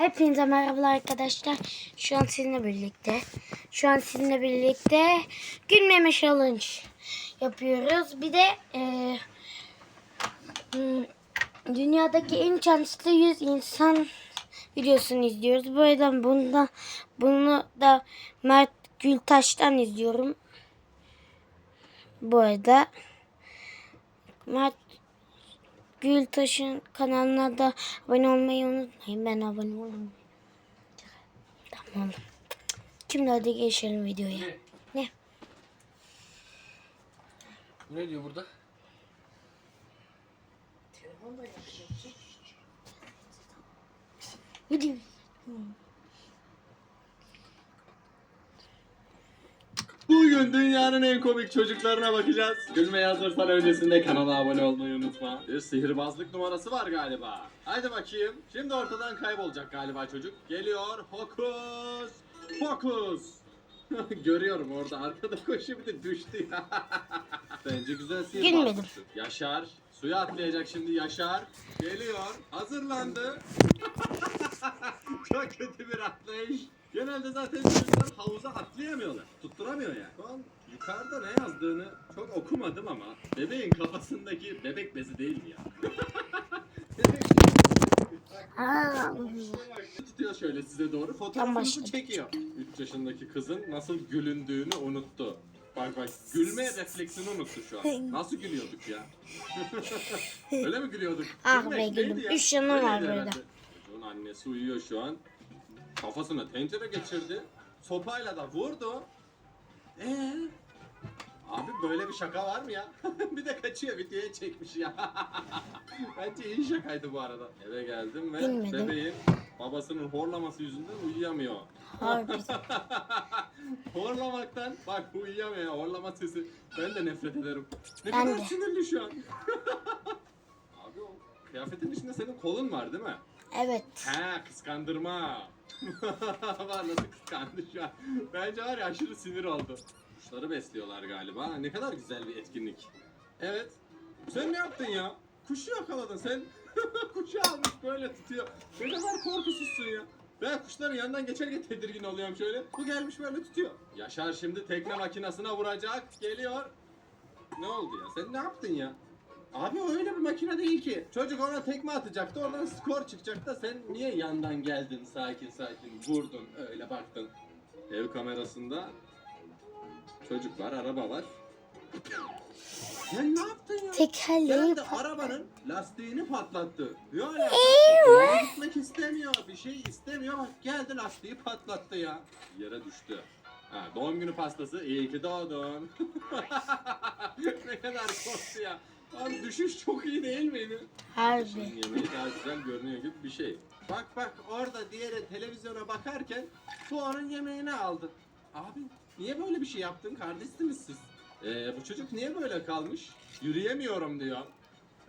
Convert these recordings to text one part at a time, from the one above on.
Hepinize merhabalar arkadaşlar. Şu an sizinle birlikte. Şu an sizinle birlikte gülmeme challenge yapıyoruz. Bir de eee, hmm, dünyadaki en şanslı 100 insan videosunu izliyoruz. Bu yüzden bunda, bunu da Mert Gültaş'tan izliyorum. Bu arada Mert Gültaş'ın kanalına da abone olmayı unutmayın. Ben abone olayım. Tamam. Şimdi hadi geçelim videoya. Ne? Ne diyor burada? Video. Bugün dünyanın en komik çocuklarına bakacağız. Gülmeye hazırsan öncesinde kanala abone olmayı unutma. Bir sihirbazlık numarası var galiba. Haydi bakayım. Şimdi ortadan kaybolacak galiba çocuk. Geliyor. Hokus. Pokus. Görüyorum orada arkada koşuyor bir de düştü ya. Bence güzel sihirbazlıktı. Yaşar. Suya atlayacak şimdi Yaşar. Geliyor. Hazırlandı. Çok kötü bir atlayış. Genelde zaten çocuklar havuza atlayamıyorlar. Tutturamıyor yani. Şu an yukarıda ne yazdığını çok okumadım ama bebeğin kafasındaki bebek bezi değil mi ya? Bebek tutuyor şöyle size doğru Tam fotoğrafınızı çekiyor. 3 yaşındaki kızın nasıl gülündüğünü unuttu. Bak bak gülme refleksini unuttu şu an. Nasıl gülüyorduk ya? Öyle mi gülüyorduk? Ah be gülüm. ya? Üç yanı var herhalde. Çocuğun annesi uyuyor şu an. Kafasına tencere geçirdi. Sopayla da vurdu. Ee? Abi böyle bir şaka var mı ya? bir de kaçıyor videoya çekmiş ya. Bence iyi şakaydı bu arada. Eve geldim ve Bilmedim. bebeğin babasının horlaması yüzünden uyuyamıyor. harbi. Horlamaktan bak uyuyamıyor horlama sesi. Ben de nefret ederim. Ne Ben kadar de. sinirli şu an. Abi o kıyafetin içinde senin kolun var değil mi? Evet. He kıskandırma. Var nasıl kıskandı şu an. Bence var ya aşırı sinir oldu. Kuşları besliyorlar galiba. Ne kadar güzel bir etkinlik. Evet. Sen ne yaptın ya? Kuşu yakaladın sen. Kuşu almış böyle tutuyor. Ne kadar korkusuzsun ya. Ben kuşların yanından geçerken tedirgin oluyorum şöyle. Bu gelmiş böyle tutuyor. Yaşar şimdi tekne makinesine vuracak. Geliyor. Ne oldu ya? Sen ne yaptın ya? Abi o öyle bir makine değil ki. Çocuk ona tekme atacaktı, oradan skor çıkacaktı da sen niye yandan geldin sakin sakin vurdun öyle baktın. Ev kamerasında çocuk var, araba var. Sen ne yaptın ya? Tekerleği Geldi arabanın lastiğini patlattı. Ne alaka? Yola gitmek istemiyor, bir şey istemiyor. Bak geldi lastiği patlattı ya. Yere düştü. Ha, doğum günü pastası. İyi ki doğdun. ne kadar korktu ya. Abi düşüş çok iyi değil miydi? harbi. Yemeği daha güzel görünüyor gibi bir şey. Bak bak orada diğeri televizyona bakarken onun yemeğini aldı. Abi niye böyle bir şey yaptın? Kardeşsiniz siz. Ee, bu çocuk niye böyle kalmış? Yürüyemiyorum diyor.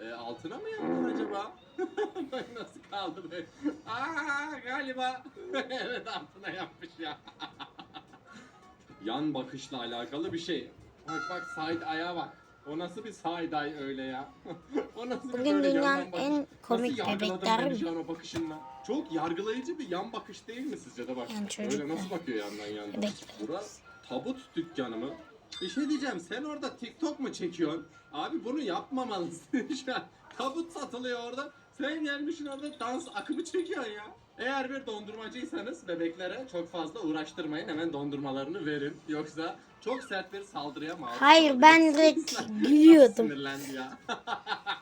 Ee, altına mı yaptın acaba? Bak nasıl kaldı böyle. Aa galiba. evet altına yapmış ya. Yan bakışla alakalı bir şey. Bak bak side ayağa bak. O nasıl bir eye öyle ya? o nasıl bir Bugün böyle dünyanın yandan bakış? en komik nasıl yargıladın bebekler beni şu an o bakışınla? Çok yargılayıcı bir yan bakış değil mi sizce de bak? Yani öyle çocuklar. nasıl bakıyor yandan yandan? Bebekler. Burası tabut dükkanı mı? Bir şey diyeceğim sen orada TikTok mu çekiyorsun? Abi bunu yapmamalısın şu an. Tabut satılıyor orada. Sen gelmişsin orada dans akımı çekiyorsun ya. Eğer bir dondurmacıysanız bebeklere çok fazla uğraştırmayın. Hemen dondurmalarını verin. Yoksa çok sert bir saldırıya maruz Hayır, ben direkt gülüyordum. Sinirlendi ya.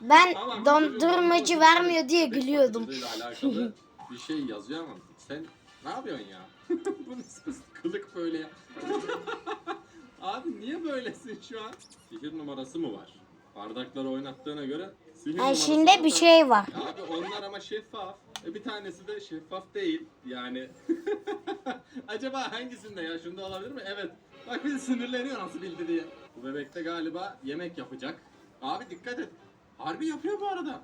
Ben Tamam, dondurmacı vermiyor diye bebek gülüyordum. bakıcılığıyla alakalı bir şey yazıyor ama sen ne yapıyorsun ya? Bu nasıl kılık böyle ya? Abi niye böylesin şu an? Sihir numarası mı var? Bardakları oynattığına göre numarası şimdi bir şey var. Abi onlar ama şeffaf. E bir tanesi de şeffaf değil. Yani acaba hangisinde ya? Şunda olabilir mi? Evet. Bak bir sinirleniyor nasıl bildi diye. Bu bebek de galiba yemek yapacak. Abi dikkat et. Harbi yapıyor bu arada.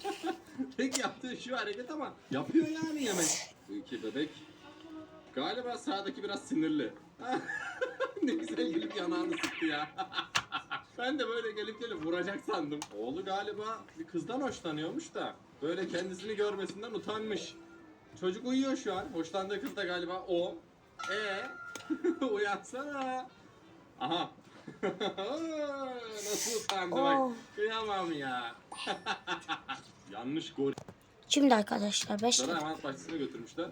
Tek yaptığı şu hareket ama yapıyor yani yemek. Bu iki bebek galiba sağdaki biraz sinirli. ne güzel gelip yanağını sıktı ya. Ben de böyle gelip gelip vuracak sandım. Oğlu galiba bir kızdan hoşlanıyormuş da böyle kendisini görmesinden utanmış. çocuk uyuyor şu an. Hoşlandığı kız da galiba o. E uyansana. Aha. Nasıl utandı bak. Oh. Kıyamam ya. Yanlış gol. Şimdi arkadaşlar Sonra başladık. hemen bahçesine götürmüşler.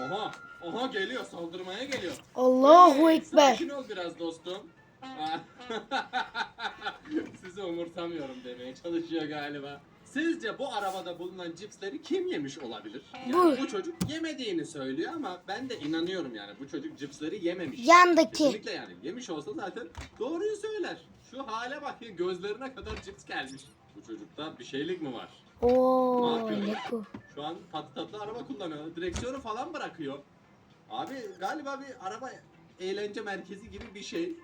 Oha. Oha geliyor. Saldırmaya geliyor. Allahu Ekber. Sakin ol biraz dostum. Sizi umursamıyorum demeye çalışıyor galiba. Sizce bu arabada bulunan cipsleri kim yemiş olabilir? Yani Bu. bu çocuk yemediğini söylüyor ama ben de inanıyorum yani bu çocuk cipsleri yememiş. Yandaki. Kesinlikle yani yemiş olsa zaten doğruyu söyler. Şu hale bak ya gözlerine kadar cips gelmiş. Bu çocukta bir şeylik mi var? Oo? Leko. Şu an tatlı tatlı araba kullanıyor. Direksiyonu falan bırakıyor. Abi galiba bir araba eğlence merkezi gibi bir şey.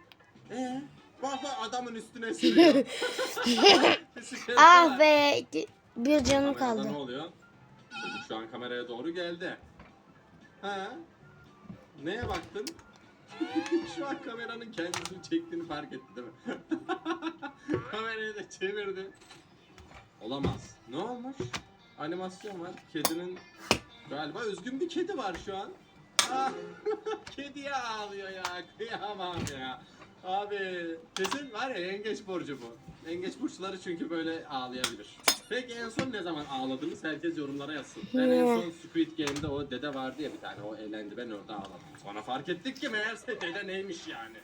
Ee, bak bak adamın üstüne sürüyor. Ah var. be. Bir canım Kamerada kaldı. Ne oluyor? Çocuk şu an kameraya doğru geldi. Ha? Neye baktın? şu an kameranın kendisini çektiğini fark etti değil mi? Kamerayı da çevirdi. Olamaz. Ne olmuş? Animasyon var. Kedinin galiba üzgün bir kedi var şu an. Ah, Kediye ağlıyor ya. Kıyamam ya. Abi kesin var ya yengeç burcu bu. Yengeç burçları çünkü böyle ağlayabilir. Peki en son ne zaman ağladınız? Herkes yorumlara yazsın. Ben en son Squid Game'de o dede vardı ya bir tane o eğlendi ben orada ağladım. Sonra fark ettik ki meğerse dede neymiş yani.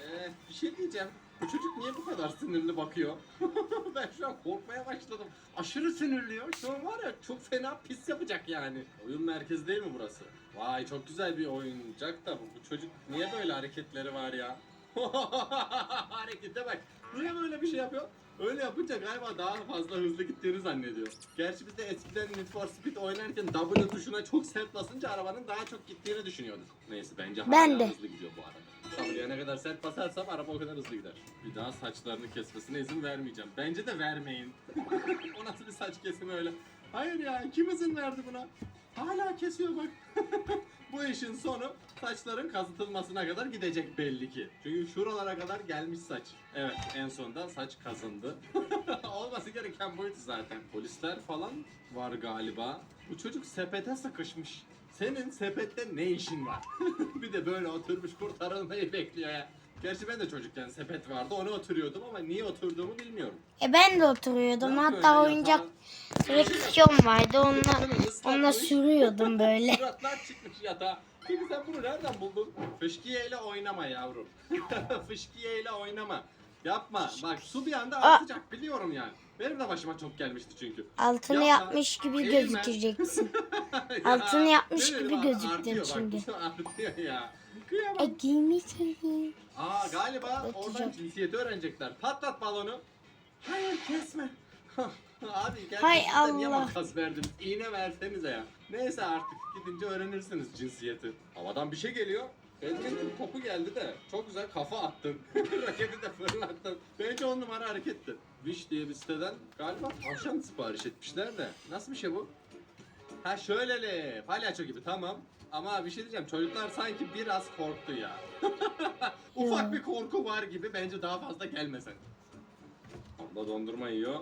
Ee, bir şey diyeceğim. Bu çocuk niye bu kadar sinirli bakıyor? ben şu an korkmaya başladım. Aşırı sinirliyor. Şu an var ya çok fena pis yapacak yani. Oyun merkezi değil mi burası? Vay çok güzel bir oyuncak da bu. Bu çocuk niye böyle hareketleri var ya? Harekete bak. Niye böyle bir şey yapıyor? Öyle yapınca galiba daha fazla hızlı gittiğini zannediyor. Gerçi biz de eskiden Need for Speed oynarken W tuşuna çok sert basınca arabanın daha çok gittiğini düşünüyorduk. Neyse bence hala Ben de. hızlı gidiyor bu araba. W'ye ne kadar sert basarsam araba o kadar hızlı gider. Bir daha saçlarını kesmesine izin vermeyeceğim. Bence de vermeyin. o nasıl bir saç kesimi öyle? Hayır ya kim izin verdi buna? Hala kesiyor bak. Bu işin sonu saçların kazıtılmasına kadar gidecek belli ki. Çünkü şuralara kadar gelmiş saç. Evet en sonunda saç kazındı. Olması gereken buydu zaten. Polisler falan var galiba. Bu çocuk sepete sıkışmış. Senin sepette ne işin var? bir de böyle oturmuş kurtarılmayı bekliyor ya. Gerçi ben de çocukken sepet vardı ona oturuyordum ama niye oturduğumu bilmiyorum. E ben de oturuyordum. yapıyorsun Hatta ya? oyuncak Tamam. direksiyon vardı. Onunla, onunla sürüyordum böyle. Suratlar çıkmış yatağa. Peki sen bunu nereden buldun? Fışkiyeyle oynama yavrum. Fışkiyeyle oynama. Yapma. Bak su bir anda Aa. artacak biliyorum yani. Benim de başıma çok gelmişti çünkü. Altını Yapma. yapmış gibi Eğilme. gözükeceksin. Ya, Altını yapmış gibi gözüktün artıyor bak, şimdi. bu artıyor ya. E Kıyamam. giymişsin. Aa galiba oradan Bakacağım. cinsiyeti öğrenecekler. Patlat balonu. Hayır kesme. Abi gerçekten Hay niye Allah. makas verdiniz? İğne versenize ya. Neyse artık gidince öğrenirsiniz cinsiyeti. Havadan bir şey geliyor. Edgar'ın topu geldi de çok güzel kafa attın. Raketi de fırlattın. Bence on numara hareketti. Wish diye bir siteden galiba tavşan sipariş etmişler de. Nasıl bir şey bu? Ha şöyleli. Palyaço gibi tamam. Ama bir şey diyeceğim çocuklar sanki biraz korktu ya. Ufak bir korku var gibi bence daha fazla gelmesen. Abla dondurma yiyor.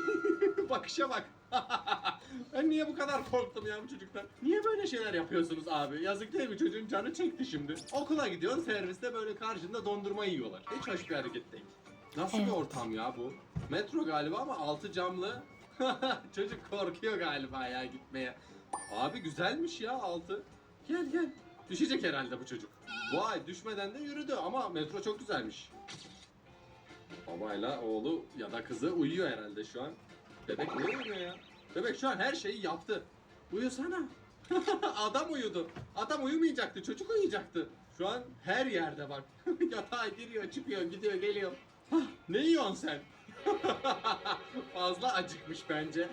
Bakışa bak. ben niye bu kadar korktum ya bu çocuktan? Niye böyle şeyler yapıyorsunuz abi? Yazık değil mi? Çocuğun canı çekti şimdi. Okula gidiyorsun serviste böyle karşında dondurma yiyorlar. Hiç hoş bir hareket değil. Nasıl bir ortam ya bu? Metro galiba ama altı camlı. Çocuk korkuyor galiba ya gitmeye. Abi güzelmiş ya altı. Gel gel. Düşecek herhalde bu çocuk. Vay düşmeden de yürüdü ama metro çok güzelmiş. Babayla oğlu ya da kızı uyuyor herhalde şu an. Bebek niye uyumuyor ya? Bebek şu an her şeyi yaptı. Uyusana. Adam uyudu. Adam uyumayacaktı. Çocuk uyuyacaktı. Şu an her yerde bak. Yatağa giriyor, çıkıyor, gidiyor, geliyor. Hah, ne yiyorsun sen? Fazla acıkmış bence.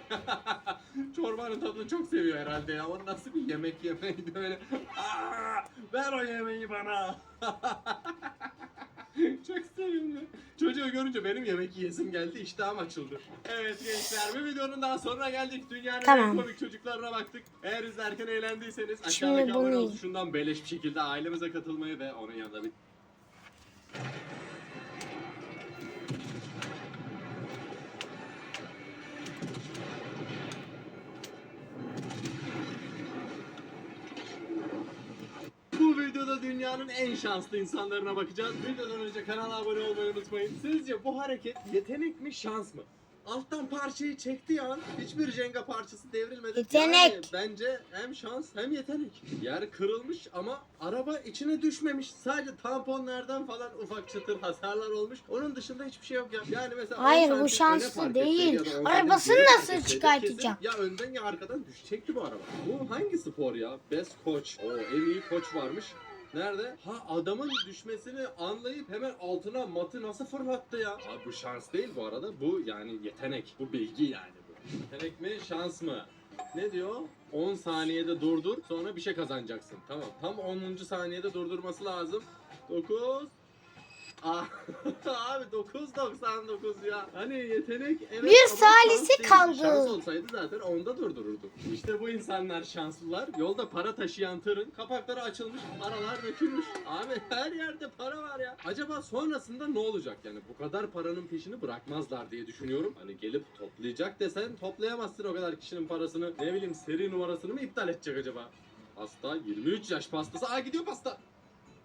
Çorbanın tadını çok seviyor herhalde ya. O nasıl bir yemek yemeğiydi öyle. Aa, ver o yemeği bana. çok sevimli. Çocuğu görünce benim yemek yiyesim geldi. İştahım açıldı. Evet gençler bir videonun daha sonuna geldik. Dünyanın Tamam. en komik çocuklarına baktık. Eğer izlerken eğlendiyseniz Şimdi aşağıdaki abone ol bunu- tuşundan beleş bir şekilde ailemize katılmayı ve onun yanında bir dünyanın en şanslı insanlarına bakacağız. Videodan önce kanala abone olmayı unutmayın. Sizce bu hareket yetenek mi şans mı? Alttan parçayı çektiği an hiçbir Jenga parçası devrilmedi. Yetenek. Yani bence hem şans hem yetenek. Yer kırılmış ama araba içine düşmemiş. Sadece tamponlardan falan ufak çıtır hasarlar olmuş. Onun dışında hiçbir şey yok ya. Yani mesela Hayır, 10 bu şanslı değil. etseydi ya da 10 Arabasını nasıl kesin Ya önden ya arkadan düşecekti bu araba. Bu hangi spor ya? Best coach. Oo en iyi koç varmış. Nerede? Ha adamın düşmesini anlayıp hemen altına matı nasıl fırlattı ya? Abi bu şans değil bu arada. Bu yani yetenek. Bu bilgi yani bu. Yetenek mi şans mı? Ne diyor? 10 saniyede durdur sonra bir şey kazanacaksın. Tamam. Tam 10. saniyede durdurması lazım. 9 Ah, abi 9.99 ya. Hani yetenek evet Bir ama salisi şans değil. kaldı. Şans olsaydı zaten onda durdururduk. İşte bu insanlar şanslılar. Yolda para taşıyan tırın kapakları açılmış, paralar dökülmüş. Abi her yerde para var ya. Acaba sonrasında ne olacak yani? Bu kadar paranın peşini bırakmazlar diye düşünüyorum. Hani gelip toplayacak desen toplayamazsın o kadar kişinin parasını. Ne bileyim seri numarasını mı iptal edecek acaba? Pasta 23 yaş pastası. Aa gidiyor pasta.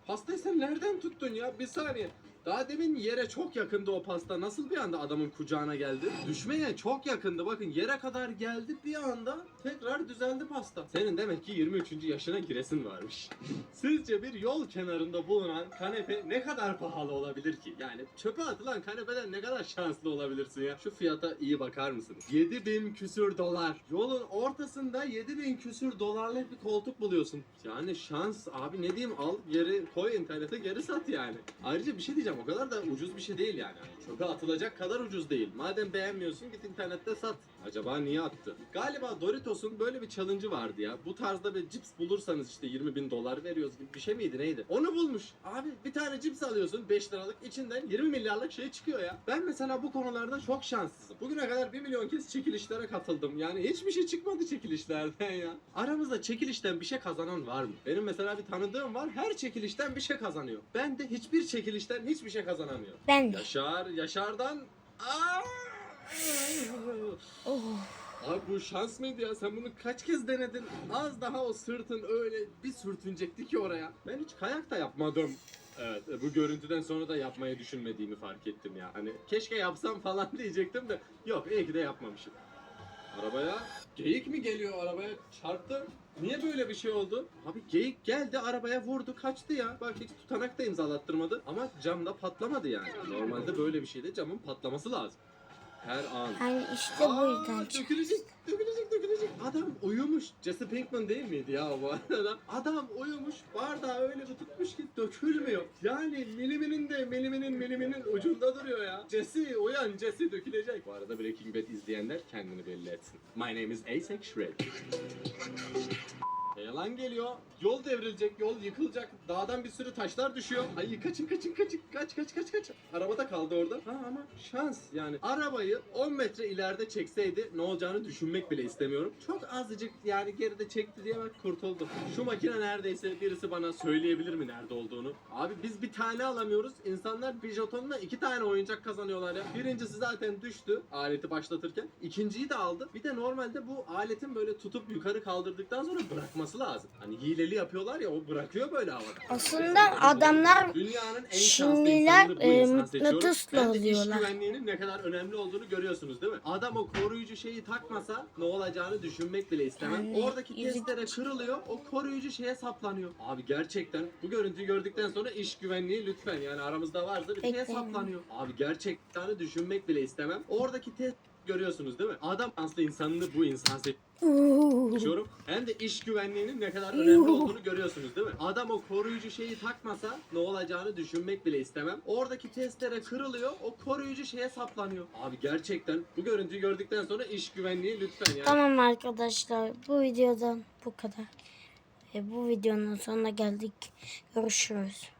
Pastayı sen nereden tuttun ya? Bir saniye. Daha demin yere çok yakındı o pasta. Nasıl bir anda adamın kucağına geldi? Düşmeye çok yakındı. Bakın yere kadar geldi bir anda tekrar düzeldi pasta. Senin demek ki 23. yaşına giresin varmış. Sizce bir yol kenarında bulunan kanepe ne kadar pahalı olabilir ki? Yani çöpe atılan kanepeden ne kadar şanslı olabilirsin ya? Şu fiyata iyi bakar mısınız? 7000 küsür dolar. Yolun ortasında 7000 küsür dolarlık bir koltuk buluyorsun. Yani şans abi ne diyeyim al geri koy internete geri sat yani. Ayrıca bir şey diyeceğim o kadar da ucuz bir şey değil yani. Çöpe atılacak kadar ucuz değil. Madem beğenmiyorsun git internette sat. Acaba niye attı? Galiba Doritos'un böyle bir challenge'ı vardı ya. Bu tarzda bir cips bulursanız işte 20 bin dolar veriyoruz gibi bir şey miydi neydi? Onu bulmuş. Abi bir tane cips alıyorsun 5 liralık içinden 20 milyarlık şey çıkıyor ya. Ben mesela bu konularda çok şanssızım. Bugüne kadar 1 milyon kez çekilişlere katıldım. Yani hiçbir şey çıkmadı çekilişlerden ya. Aramızda çekilişten bir şey kazanan var mı? Benim mesela bir tanıdığım var her çekilişten bir şey kazanıyor. Ben de hiçbir çekilişten hiçbir şey kazanamıyorum. Ben de. Yaşar, Yaşar'dan... Aa! Oh. Abi bu şans mıydı ya? Sen bunu kaç kez denedin? Az daha o sırtın öyle bir sürtünecekti ki oraya. Ben hiç kayak da yapmadım. Evet e, bu görüntüden sonra da yapmayı düşünmediğimi fark ettim ya. Hani keşke yapsam falan diyecektim de yok iyi ki de yapmamışım. Arabaya geyik mi geliyor arabaya çarptı. Niye böyle bir şey oldu? Abi geyik geldi arabaya vurdu kaçtı ya. Bak hiç tutanak da imzalattırmadı ama camda patlamadı yani. Normalde böyle bir şeyde camın patlaması lazım. Her an. Yani işte bu yüzden. Dökülecek, dökülecek, dökülecek. Adam uyumuş. Jesse Pinkman değil miydi ya bu arada? Adam uyumuş, bardağı öyle bir tutmuş ki dökülmüyor. Yani miliminin de miliminin miliminin ucunda duruyor ya. Jesse uyan, Jesse dökülecek. Bu arada Breaking Bad izleyenler kendini belli etsin. My name is Asek Shred. Yalan geliyor. Yol devrilecek, yol yıkılacak. Dağdan bir sürü taşlar düşüyor. Ay kaçın kaçın kaçın. Kaç kaç kaç kaç. Araba da kaldı orada. Ha ama şans yani. Arabayı 10 metre ileride çekseydi ne olacağını düşünmek bile istemiyorum. Çok azıcık yani geride çekti diye bak kurtuldum. Şu makine neredeyse birisi bana söyleyebilir mi nerede olduğunu? Abi biz bir tane alamıyoruz. İnsanlar bir jetonla iki tane oyuncak kazanıyorlar ya. Birincisi zaten düştü aleti başlatırken. İkinciyi de aldı. Bir de normalde bu aletin böyle tutup yukarı kaldırdıktan sonra bırakması lazım. Hani hileli yapıyorlar ya o bırakıyor böyle havada. Aslında adamlar Dünyanın en bu e, mıknatısla alıyorlar. güvenliğinin ne kadar önemli olduğunu görüyorsunuz değil mi? Adam o koruyucu şeyi takmasa ne olacağını düşünmek bile istemem. Yani Oradaki yüzük- testere kırılıyor, o koruyucu şeye saplanıyor. Abi gerçekten bu görüntüyü gördükten sonra iş güvenliği lütfen yani aramızda varsa bir şeye Bekleyin. saplanıyor. Abi gerçekten düşünmek bile istemem. Oradaki test görüyorsunuz değil mi? Adam aslında insanını bu insan seçiyor. Uuu. Yaşıyorum. Hem de iş güvenliğinin ne kadar önemli olduğunu görüyorsunuz değil mi? Adam o koruyucu şeyi takmasa ne olacağını düşünmek bile istemem. Oradaki testere kırılıyor, o koruyucu şeye saplanıyor. Abi gerçekten bu görüntüyü gördükten sonra iş güvenliği lütfen yani. Tamam arkadaşlar bu videodan bu kadar. Ve bu videonun sonuna geldik. Görüşürüz.